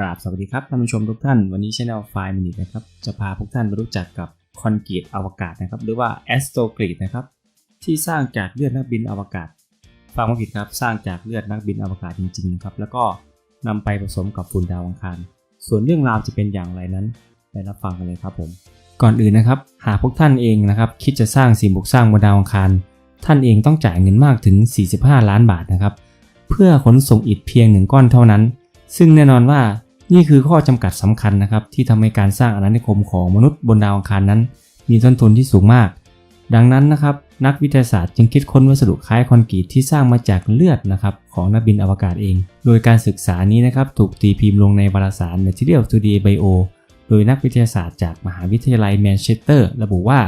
กราบสวัสดีครับท่านผู้ชมทุกท่าน วันนี้ช anel ไฟมินินะครับ จะพาพวกท่านไปรู้จักกับคอนกรีตอวกาศนะครับ หรือว่าแอสโตกรีตนะครับ ที่สร้างจากเลือดนักบินอวกาศ ฟังไม่ผิดครับ สร้างจากเลือดนักบินอวกาศจริงๆนะครับ แล้วก็นำไปผสมกับฝุ่นดาวอังคาร ส่วนเรื่องราวจะเป็นอย่างไรนั้นไปรับฟังกันเลยครับผม ก่อนอื่นนะครับ หากพวกท่านเองนะครับ คิดจะสร้างสิ่งบุกสร้างบนดาวอังคาร ท่านเองต้องจ่ายเงินมากถึง 45 ล้านบาทนะครับ เพื่อขนส่งอิฐเพียงหนึ่งก้อนเท่านั้น ซึ่งแน่นอนว่า นี่คือข้อจำกัดสำคัญนะครับที่ทำให้การสร้างอาณานิคมของมนุษย์บนดาวอังคารนั้น มีต้นทุนที่สูงมาก ดังนั้นนะครับนักวิทยาศาสตร์จึงคิดค้นวัสดุคล้ายคอนกรีตที่สร้างมาจากเลือดนะครับของนักบินอวกาศเอง โดยการศึกษานี้นะครับถูกตีพิมพ์ลงในวารสาร Material Today Bio โดยนักวิทยาศาสตร์จากมหาวิทยาลัยแมนเชสเตอร์ ระบุว่า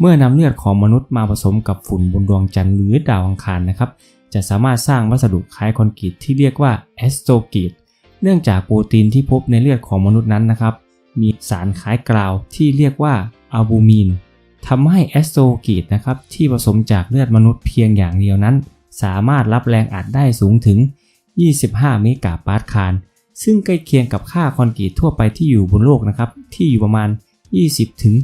เมื่อนำเลือดของมนุษย์มาผสมกับฝุ่นบนดวงจันทร์หรือดาวอังคารนะครับจะสามารถสร้างวัสดุคล้ายคอนกรีตที่เรียกว่าแอสโตกรีต เนื่องจากโปรตีนที่พบในเลือดของมนุษย์นั้นนะครับ มีสารคล้ายกราวที่เรียกว่าอัลบูมินทำให้แอสโตกรีตนะครับที่ผสมจากเลือดมนุษย์เพียงอย่างเดียวนั้น สามารถรับแรงอัดได้สูงถึง 25 เมกะปาสคาลซึ่งใกล้เคียงกับค่าคอนกรีตทั่วไปที่อยู่บนโลกนะครับ ที่อยู่ประมาณ 20 ถึง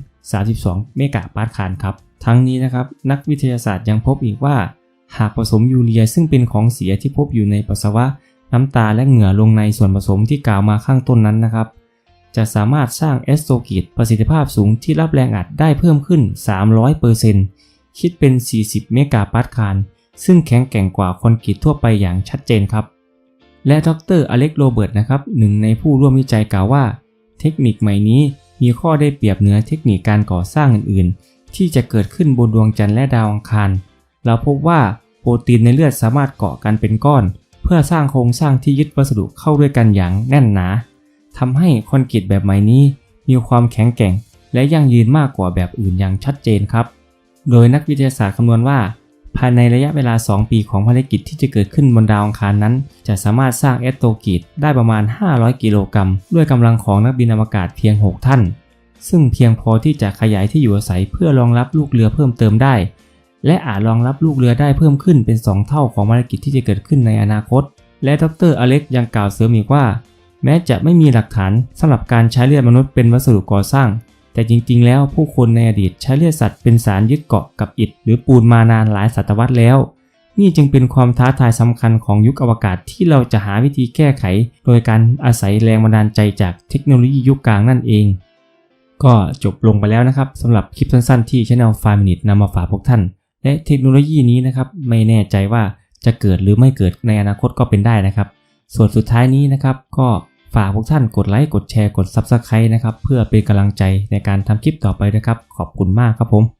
32 เมกะปาสคาลครับ ทั้งนี้นะครับ นักวิทยาศาสตร์ยังพบอีกว่า หากผสมยูเรียซึ่งเป็นของเสียที่พบอยู่ในปัสสาวะ น้ำตาและเหงื่อลงในส่วนผสมที่กล่าวมาข้างต้นนั้นนะครับ จะสามารถสร้างเอสโตกิตประสิทธิภาพสูงที่รับแรงอัดได้เพิ่มขึ้น 300%คิดเป็น 40 เมกะปาสคาลซึ่งแข็งแกร่งกว่าคอนกรีตทั่วไปอย่างชัดเจนครับ และดรอเล็กโรเบิร์ตนะครับหนึ่งในผู้ร่วมวิจัยกล่าวว่า เทคนิคใหม่นี้มีข้อได้เปรียบเหนือเทคนิคการก่อสร้างอื่นๆ ที่จะเกิดขึ้นบนดวงจันทร์และดาวอังคาร เราพบว่าโปรตีนในเลือดสามารถเกาะกันเป็นก้อน เพื่อสร้างโครงสร้างที่ยึดวัสดุเข้าด้วยกันอย่างแน่นหนาทำให้คอนกรีตแบบใหม่นี้มีความแข็งแกร่ง และยั่งยืนมากกว่าแบบอื่นอย่างชัดเจนครับ โดยนักวิทยาศาสตร์คำนวณว่า ภายในระยะเวลา 2 ปีของภารกิจที่จะเกิดขึ้นบนดาวอังคารนั้น จะสามารถสร้างแอตโตกีดได้ประมาณ 500 กิโลกรัมด้วยกำลังของนักบินอวกาศเพียง 6 ท่าน ซึ่งเพียงพอที่จะขยายที่อยู่อาศัยเพื่อรองรับลูกเรือเพิ่มเติมได้ และอาจรองรับลูกเรือได้เพิ่มขึ้นเป็น 2 เท่าของภารกิจที่จะเกิดขึ้นในอนาคต และดรอเล็กยังกล่าวเสริมอีกว่า แม้จะไม่มีหลักฐานสำหรับการใช้เลือดมนุษย์เป็นวัสดุก่อสร้าง แต่จริงๆ แล้วผู้คนในอดีตใช้เลือดสัตว์เป็นสารยึดเกาะกับอิฐหรือปูนมานานหลายศตวรรษแล้ว นี่จึงเป็นความท้าทายสำคัญของยุคอวกาศที่เราจะหาวิธีแก้ไข โดยการอาศัยแรงบันดาลใจจากเทคโนโลยียุคกลางนั่นเองก็จบลงไปแล้วนะครับสำหรับคลิปสั้นๆที่ Channel 5 Minute นำมาฝากพวกท่าน และเทคโนโลยีนี้นะครับไม่แน่ใจว่าจะเกิดหรือไม่เกิดในอนาคตก็เป็นได้นะครับ ส่วนสุดท้ายนี้นะครับ ก็ฝากพวกท่านกดไลค์กดแชร์กด Subscribe นะครับ เพื่อเป็นกำลังใจในการทำคลิปต่อไปนะครับ ขอบคุณมากครับผม